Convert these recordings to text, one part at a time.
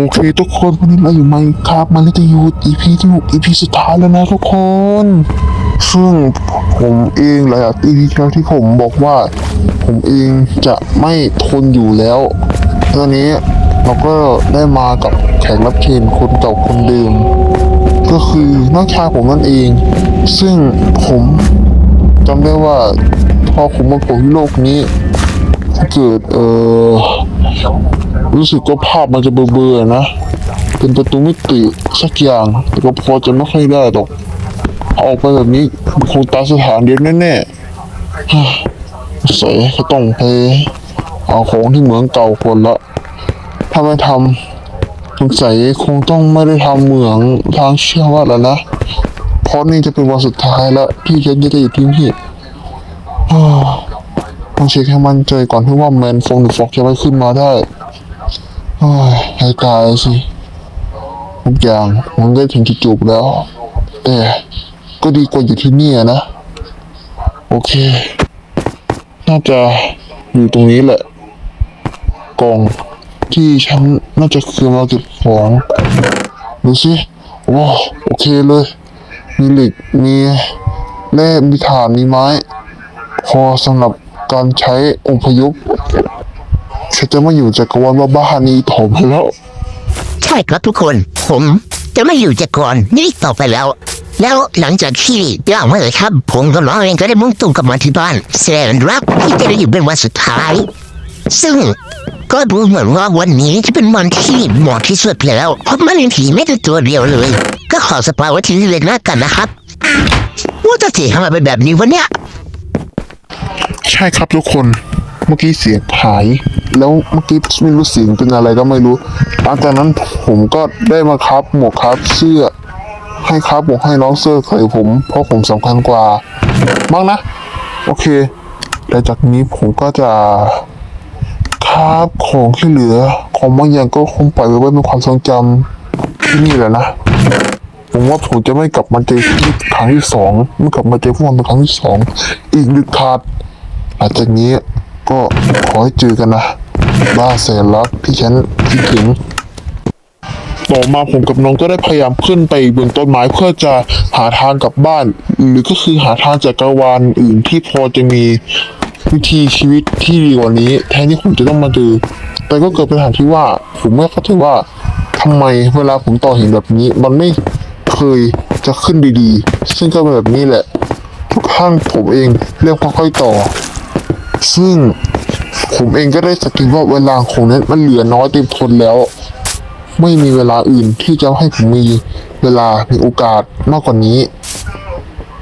โอเคทุกคนวันนี้เราอยู่ไมค์ครับมันจะอยู่ EP ที่หก EP สุดท้ายแล้วนะทุกคน ซึ่งผมเองหลายๆ EP ที่แล้วที่ผมบอกว่า ผมเองจะไม่ทนอยู่แล้วตอนนี้เราก็ได้มากับแขกรับเชิญคนเก่าคนเดิม ก็คือน้องชายผมนั่นเอง ซึ่งผมจำได้ว่าพอผมมาโผล่ที่โลกนี้ ถ้าเกิดเออรู้สึกว่าภาพมันจะเบลอๆนะ เป็นประตูมิติสักอย่าง แต่ก็พอจะไม่ค่อยได้หรอกเอาอกไปแบบนี้คงตายสถานเดียวแน่ๆใส่ก็ต้องไปเอาของที่เหมืองเก่าคนละ ถ้าไม่ทำสงสัยคงต้องไม่ได้ทำเหมืองทางเชื่อว่าแล้วนะ เพราะนี่จะเป็นวันสุดท้ายแล้วที่ฉันจะได้อยู่ที่นี่ ต้องเช็คให้มั่นใจก่อนที่ว่าแมนฟงหรือฟอกจะไม่ขึ้นมาได้โอ้ยให้ตายสิทุกอย่างมันได้ถึงจุดจบแล้ว แต่ก็ดีกว่าอยู่ที่นี่นะ โอเค น่าจะอยู่ตรงนี้แหละกองที่ฉันน่าจะคือมาเก็บของดูสิโอ้โอเคเลย มีเหล็กมีแร่มีถ่านมีไม้ พอสำหรับ การใช้องค์พยุกฉันจะไม่อยู่จักรวาลว่าบ้านนี้ถมแล้ว ใช่ครับทุกคน ผมจะไม่อยู่จากก่อนนี่ต่อไปแล้ว แล้วหลังจากที่ย่างมาเลยครับ ผมกับน้องเองก็ได้มุ่งตรงกลับมาที่บ้านแสนรักที่จะได้อยู่เป็นวันสุดท้าย ซึ่งก็ดูเหมือนว่าวันนี้จะเป็นวันที่เหมาะที่สุดแล้วเพราะมันมีผีไม่ได้ตัวเดียวเลย ก็ขอสปอยไว้ทีนี้เลยนะกันนะครับว่าจะเสียทำไมเป็นแบบนี้วะเนี่ย ใช่ครับทุกคน เมื่อกี้เสียงหาย แล้วเมื่อกี้ไม่รู้เสียงเป็นอะไรก็ไม่รู้ หลังจากนั้นผมก็ได้มาครับหมวกครับเสื้อให้ครับหมวกให้น้องเสื้อใส่ผม เพราะผมสำคัญกว่ามั้งนะ โอเคแต่จากนี้ผมก็จะคาบของที่เหลือ ของบางอย่างก็คงปล่อยไว้เป็นความทรงจำที่นี่แหละนะผมว่าผมจะไม่กลับมาเจอที่ครั้งที่สองไม่กลับมาเจอพวกมันเป็นครั้งที่สองอีกหนึ่งขาด หลังจากนี้ก็ขอให้เจอกันนะบ้าแสนรักที่ฉันคิดถึงต่อมาผมกับน้องก็ได้พยายามขึ้นไปบนต้นไม้เพื่อจะหาทางกลับบ้าน หรือก็คือหาทางจากกรวาลอื่นที่พอจะมีวิธีชีวิตที่ดีกว่านี้ แทนที่ผมจะต้องมาเจอแต่ก็เกิดปัญหาที่ว่า ผมไม่เข้าใจว่าทำไมเวลาผมต่อหินแบบนี้ มันไม่เคยจะขึ้นดีๆ ซึ่งก็เป็นแบบนี้แหละ ทุกครั้งผมเองเรียกค่อยๆต่อ ซึ่งผมเองก็ได้สกิลว่าเวลาของนั้นมันเหลือน้อยเต็มทนแล้ว ไม่มีเวลาอื่นที่จะให้ผมมีเวลามีโอกาสมากกว่านี้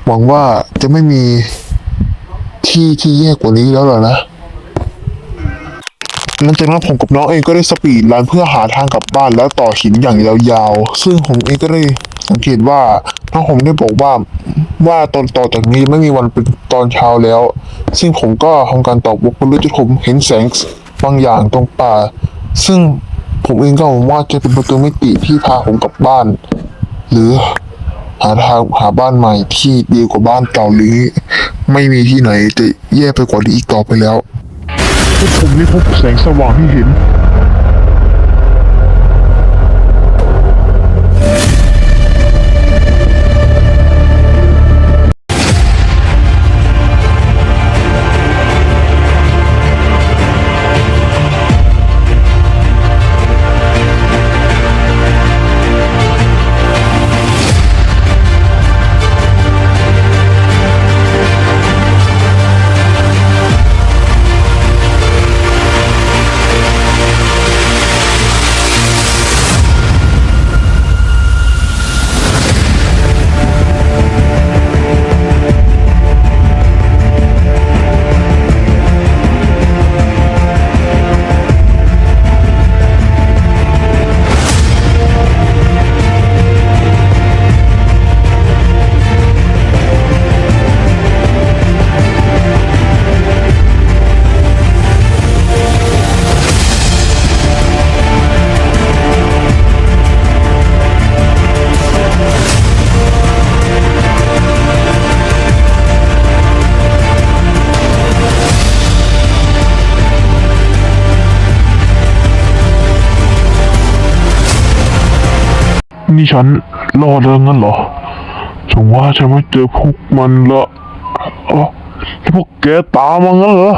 หวังว่าจะไม่มีที่ที่แย่กว่านี้แล้วหรอนะหลังจากนั้นผมกับน้องเองก็ได้สปีดรันเพื่อหาทางกลับบ้านแล้วต่อหินอย่างยาวๆ ซึ่งผมเองก็ได้สังเกตว่าน้องผมได้บอกว่า ว่าตอนต่อจากนี้ไม่มีวันเป็นตอนเช้าแล้ว ซึ่งผมก็ทำการตอบวกไปเรื่อยจนผมเห็นแสงบางอย่างตรงป่า ซึ่งผมเองก็หวังว่าจะเป็นประตูมิติที่พาผมกลับบ้าน หรือหาทางหาบ้านใหม่ที่ดีกว่าบ้านเก่าหรือไม่มีที่ไหนจะแย่ไปกว่านี้อีกต่อไปแล้วผมได้พบแสงสว่างที่เห็น นี่ฉันรอดแล้วงั้นเหรอถึงว่าฉันไม่เจอพวกมันละอ๋อพวกแกตามมางั้นเหรอ